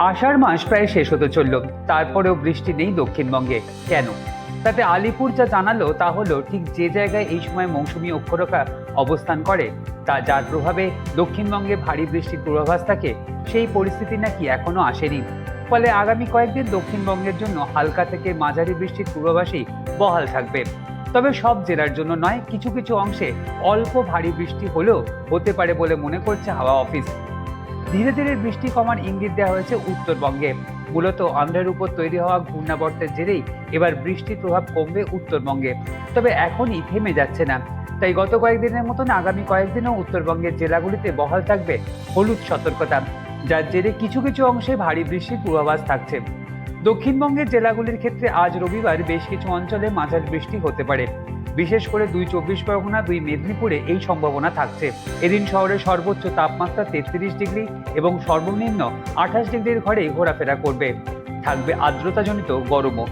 আষাঢ় মাস প্রায় শেষ হতে চলল। তারপরেও বৃষ্টি নেই দক্ষিণবঙ্গে। কেন? তাতে আলিপুর যা জানালো, তা হলো ঠিক যে জায়গায় এই সময় মৌসুমী অক্ষরেখা অবস্থান করে, তা যার প্রভাবে দক্ষিণবঙ্গে ভারী বৃষ্টির পূর্বাভাস থাকে, সেই পরিস্থিতি নাকি এখনও আসেনি। ফলে আগামী কয়েকদিন দক্ষিণবঙ্গের জন্য হালকা থেকে মাঝারি বৃষ্টির পূর্বাভাসই বহাল থাকবে। তবে সব জেলার জন্য নয়, কিছু কিছু অংশে অল্প ভারী বৃষ্টি হলেও হতে পারে বলে মনে করছে হাওয়া অফিস। ধীরে ধীরে বৃষ্টি কমার ইঙ্গিত দেওয়া হয়েছে উত্তরবঙ্গে। মূলত অন্ধ্রের উপর তৈরি হওয়া ঘূর্ণাবর্তের জেরেই এবার বৃষ্টির প্রভাব কমবে উত্তরবঙ্গে। তবে এখনই থেমে যাচ্ছে না। তাই গত কয়েকদিনের মতন আগামী কয়েকদিনও উত্তরবঙ্গের জেলাগুলিতে বহাল থাকবে হলুদ সতর্কতা, যার জেরে কিছু কিছু অংশে ভারী বৃষ্টির পূর্বাভাস থাকছে। দক্ষিণবঙ্গের জেলাগুলির ক্ষেত্রে আজ রবিবার বেশ কিছু অঞ্চলে মাঝারি বৃষ্টি হতে পারে। বিশেষ করে দুই চব্বিশ পরগনা, দুই মেদিনীপুরে এই সম্ভাবনা থাকছে। এদিন শহরের সর্বোচ্চ তাপমাত্রা তেত্রিশ ডিগ্রি এবং সর্বনিম্ন আঠাশ ডিগ্রির ঘরে ঘোরাফেরা করবে। থাকবে আর্দ্রতাজনিত গরমও।